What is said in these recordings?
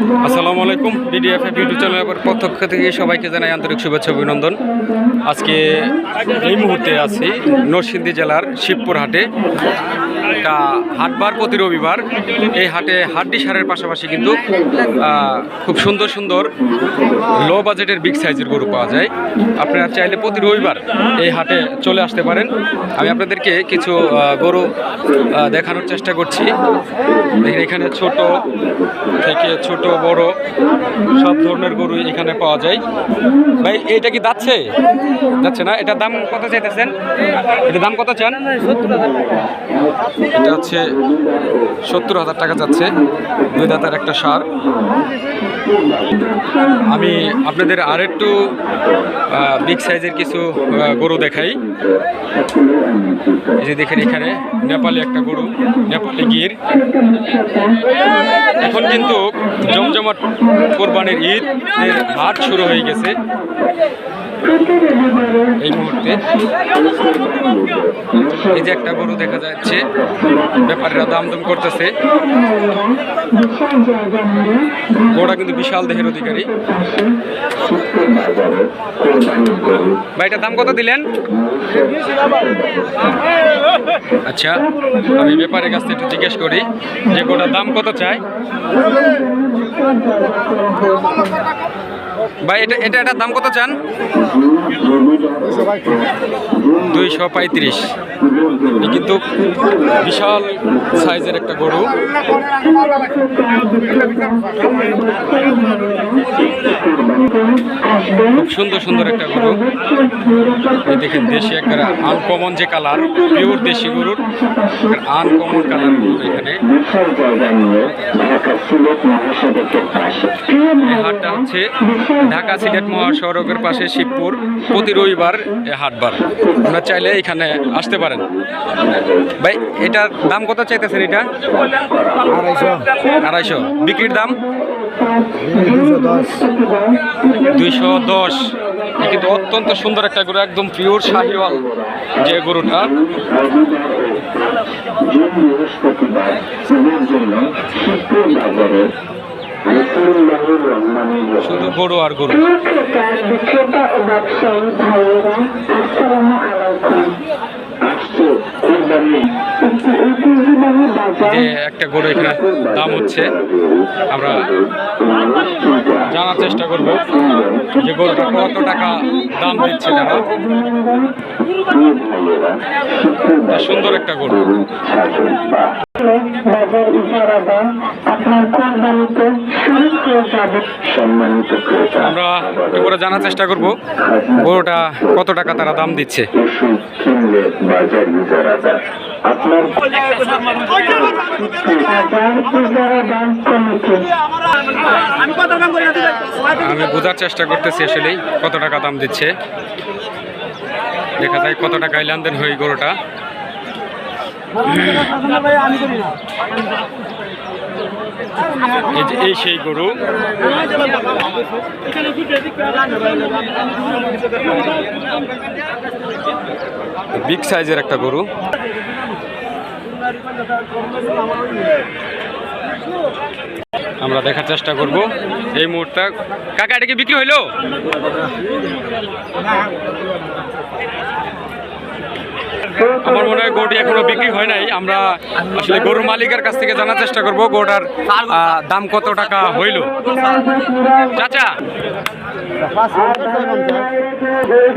আসসালামু আলাইকুম BDF YouTube চ্যানেলের পক্ষ থেকে সবাইকে জানাই আন্তরিক শুভেচ্ছা, অভিনন্দন। আজকে এই মুহূর্তে আছি নরসিংদী জেলার শিবপুর হাটে। এটা হাটবার প্রতি রবিবার এই হাটে হাড্ডি সারের পাশাপাশি কিন্তু খুব সুন্দর সুন্দর লো বাজেটের বিগ সাইজের গরু পাওয়া যায়। আপনারা চাইলে প্রতি রবিবার এই হাটে চলে আসতে পারেন। আমি আপনাদেরকে কিছু গরু দেখানোর চেষ্টা করছি। এখানে ছোট থেকে ছোট বড় সব ধরনের গরু এখানে পাওয়া যায়। ভাই এটা কি যাচ্ছে? যাচ্ছে না? এটার দাম কত চাইতেছেন? এটার দাম কত চান? এটা হচ্ছে সত্তর হাজার টাকা যাচ্ছে, দুই দাতার একটা সার। আমি আপনাদের আর একটু বিগ সাইজের কিছু গরু দেখাই। এই যে দেখেন এখানে নেপালি একটা গরু, নেপালি গির। এখন কিন্তু জমজমাট কোরবানির ঈদ হাট শুরু হয়ে গেছে। এই মুহূর্তে এই যে একটা গরু দেখা যাচ্ছে, ব্যাপারীরা দাম দাম করতেছে। গরুটা কিন্তু বিশাল দেহের অধিকারী। ভাই, এটার দাম কত দিলেন? আচ্ছা আমি ব্যাপারের কাছ একটু জিজ্ঞেস করি যে গোটার দাম কত চাই ভাই এটা এটা এটার দাম কত চান? দুইশো পঁয়ত্রিশ। কিন্তু বিশাল সাইজের একটা গরু। খুব সুন্দর সুন্দর একটা গরু। এই দেখেন দেশি একটা আনকমন যে কালার পিওর দেশি গরুর আনকমন কালার গরু এখানে। হাটটা হচ্ছে ঢাকা সিলেট মহাসড়কের পাশে শিবপুর। প্রতি রবিবার হাটবার। আপনারা চাইলে এখানে আসতে পারেন। ভাই, এটার দাম কত চাইতেছেন এটা? আড়াইশো। আড়াইশো বিক্রির দাম? দুইশো দশ। কিন্তু অত্যন্ত সুন্দর একটা গরু, একদম পিওর শাহিওয়াল যে গরুটা। বৃহস্পতিবার শুধু গরু আর গরু। যে একটা গরু এখানে দাম হচ্ছে, আমরা জানার চেষ্টা করব যে গরুটা কত টাকা দাম দিচ্ছে তারা। সুন্দর একটা গরু। বাজার ইজারা দেন আপনার কোরবানিতে শরীর হয়ে যাবে? সম্মানিত ক্রেতা আমরা করে জানার চেষ্টা করব গরুটা কত টাকা তারা দাম দিচ্ছে? কিনলে বাজার দেন আমি বোঝার চেষ্টা করতেছি আসলেই কত টাকা দাম দিচ্ছে। দেখা যায় কত টাকায় লেনদেন হয় গরুটা। এই সেই গরু। বিগ সাইজের একটা গরু। আমরা দেখার চেষ্টা করব। এই মুহূর্তে কাকা, এটা কি বিক্রি হইল? আমার মনে হয় গরুটি এখনও বিক্রি হয় নাই। আমরা আসলে গরুর মালিকের কাছ থেকে জানার চেষ্টা করব গরুটার দাম কত টাকা হইল। চাচা,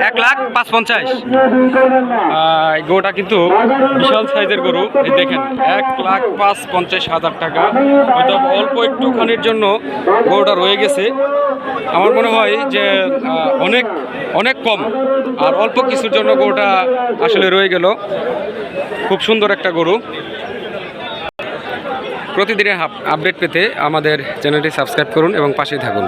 এক লাখ পাঁচ পঞ্চাশ গরুটা কিন্তু বিশাল সাইজের গরু। দেখেন, এক লাখ পাঁচ পঞ্চাশ হাজার টাকা। হয়তো অল্প একটুখানির জন্য গরুটা রয়ে গেছে। আমার মনে হয় যে অনেক অনেক কম। আর অল্প কিছুর জন্য গরুটা আসলে রয়ে গেল। খুব সুন্দর একটা গরু। প্রতিদিনের আপডেট পেতে আমাদের চ্যানেলটি সাবস্ক্রাইব করুন এবং পাশেই থাকুন।